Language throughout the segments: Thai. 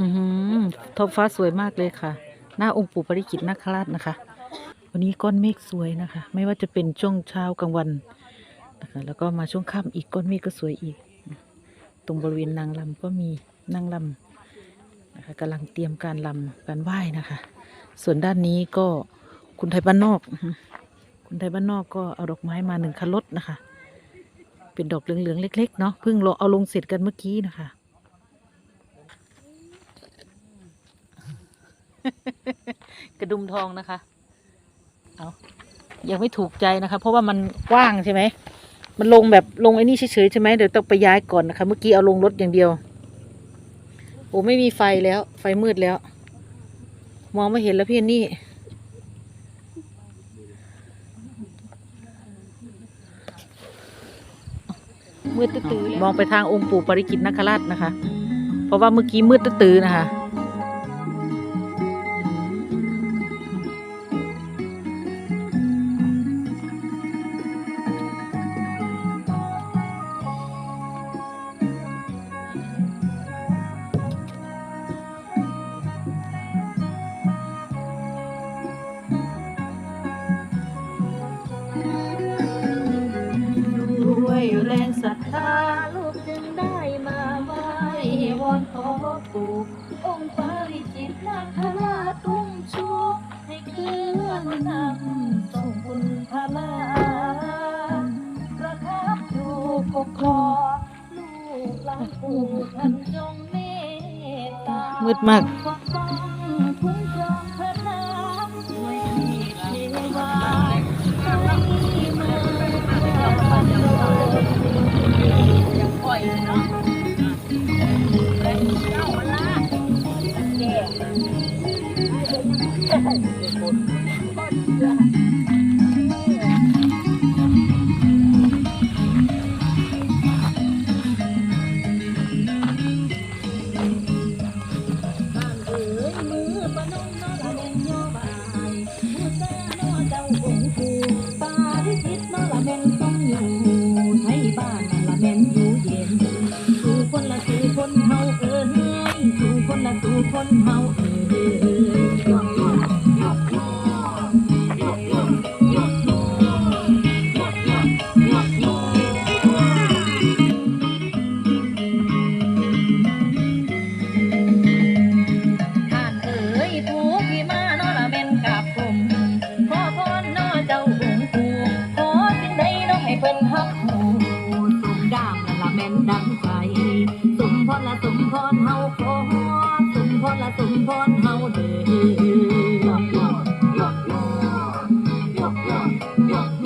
อือหือท้องฟ้าสวยมากเลยค่ะ หน้าองค์ปู่ปริจิตนาคราชนะคะ วันนี้ก้อนเมฆสวยนะคะ ไม่ว่าจะเป็นช่วงเช้ากลางวันนะคะ แล้วก็มาช่วงค่ำอีกก้อนเมฆก็สวยอีก ตรงบริเวณนางลำก็มีนางลำนะคะกำลังเตรียมการลำการไหว้นะคะ ส่วนด้านนี้ก็คุณไทยบ้านนอก คุณไทยบ้านนอกก็เอาดอกไม้มาหนึ่งคันรถนะคะ เป็นดอกเหลืองๆเล็ก ๆ เนาะเพิ่งลงเอาลงเสร็จกันเมื่อกี้นะคะ กระดุมทองนะคะ เอายังไม่ถูกใจนะคะ เพราะว่ามันกว้างใช่ไหม มันลงแบบลงไอ้นี่เฉยๆใช่ไหมเดี๋ยวต้องไปย้ายก่อนนะคะ เมื่อกี้เอาลงรถอย่างเดียว โอ้ไม่มีไฟแล้ว ไฟมืดแล้ว มองไม่เห็นแล้วพี่อันนี่มืดตื้อๆมองไปทางองค์ปู่ปริกิตนคราชนะคะ เพราะว่าเมื่อกี้มืดตื้อๆนะคะ ทาลูกจึงได้มาไหว้วอนขอปู่องค์ปาริจิตนาคราชตุ้งชูให้เคลื่อนนำส่งบุญพลาประทับอยู่ปกคอลูกหลานปู่ท่านจงเมตตามืดมาก คนละสู่คนเฮา อ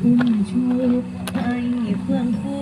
ที่มาช่วยให้เฟื่องฟู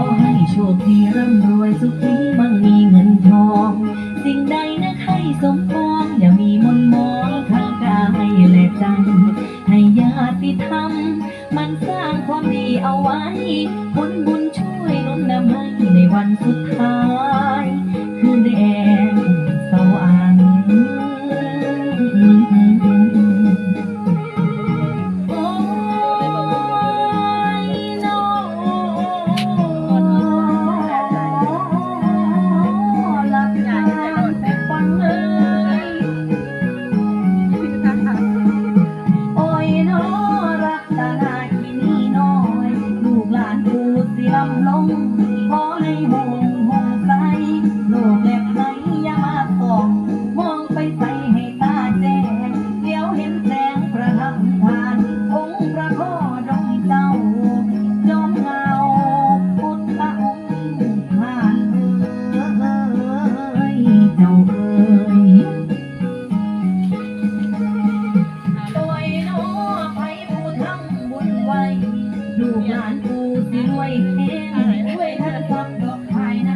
ขอให้โชคดีร่ำรวยสุขีมั่งมีเงินทอง สิ่งใดนะให้สมปองอย่ามีมนมองทางกายและใจ ให้ญาติธรรม มันสร้างความดีเอาไว้ผลบุญช่วยนุนนำให้ในวันสุด ไว้ลูกหลานกูสิรวยเฮงรวยท่านวามดอกภายใน